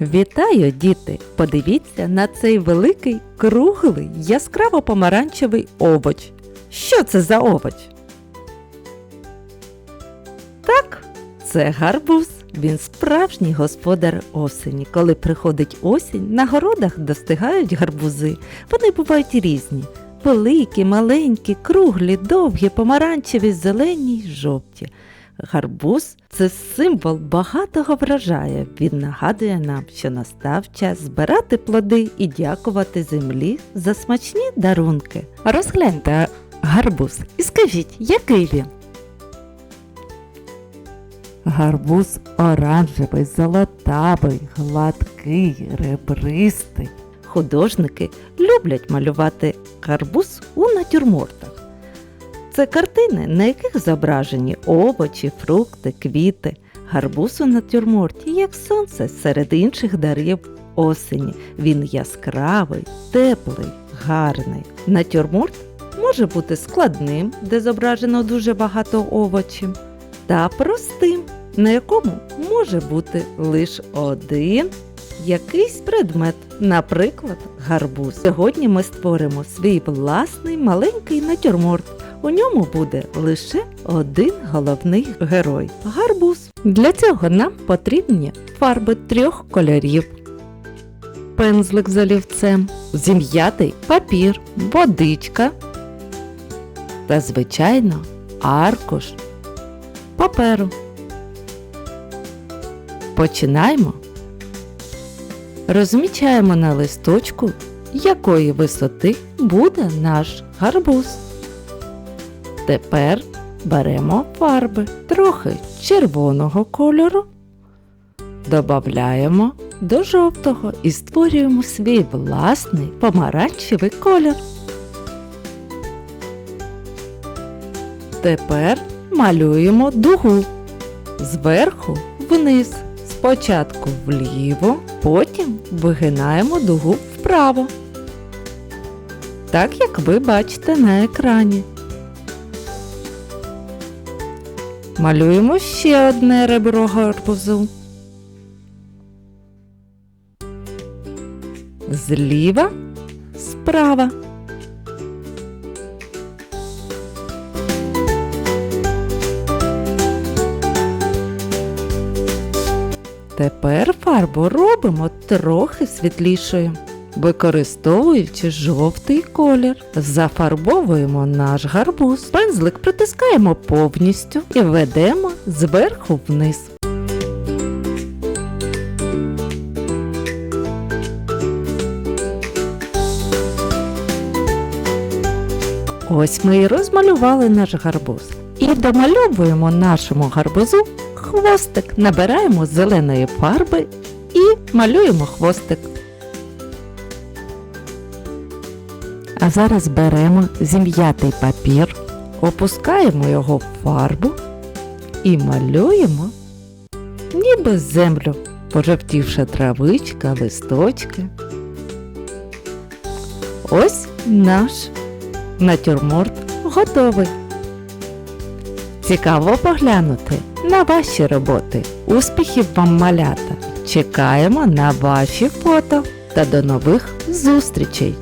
Вітаю, діти! Подивіться на цей великий, круглий, яскраво помаранчевий овоч. Що це за овоч? Так, це гарбуз. Він справжній господар осені. Коли приходить осінь, на городах достигають гарбузи. Вони бувають різні: великі, маленькі, круглі, довгі, помаранчеві, зелені й жовті. Гарбуз це символ багатого врожаю. Він нагадує нам, що настав час збирати плоди і дякувати землі за смачні дарунки. Розгляньте гарбуз і скажіть, який він? Гарбуз оранжевий, золотавий, гладкий, ребристий. Художники люблять малювати гарбуз у натюрмортах. Це картини, на яких зображені овочі, фрукти, квіти. Гарбуз у натюрморті, як сонце серед інших дарів осені. Він яскравий, теплий, гарний. Натюрморт може бути складним, де зображено дуже багато овочів, та простим, на якому може бути лише один якийсь предмет, наприклад, гарбуз. Сьогодні ми створимо свій власний маленький натюрморт. У ньому буде лише один головний герой гарбуз. Для цього нам потрібні фарби трьох кольорів. Пензлик з олівцем, зім'ятий папір, водичка та, звичайно, аркуш паперу. Починаємо. Розмічаємо на листочку, якої висоти буде наш гарбуз. Тепер беремо фарби трохи червоного кольору, додаємо до жовтого і створюємо свій власний помаранчевий колір. Тепер малюємо дугу зверху вниз. Спочатку вліво, потім вигинаємо дугу вправо. Так як ви бачите на екрані. Малюємо ще одне ребро гарбузу. Зліва, справа. Тепер фарбу робимо трохи світлішою. Використовуючи жовтий колір, зафарбовуємо наш гарбуз. Пензлик притискаємо повністю і ведемо зверху вниз. Ось ми і розмалювали наш гарбуз. І домальовуємо нашому гарбузу хвостик. Набираємо зеленої фарби і малюємо хвостик. А зараз беремо зім'ятий папір, опускаємо його в фарбу і малюємо ніби землю, пожовтівша травичка, листочки. Ось наш натюрморт готовий. Цікаво поглянути на ваші роботи. Успіхів вам малята! Чекаємо на ваші фото та до нових зустрічей!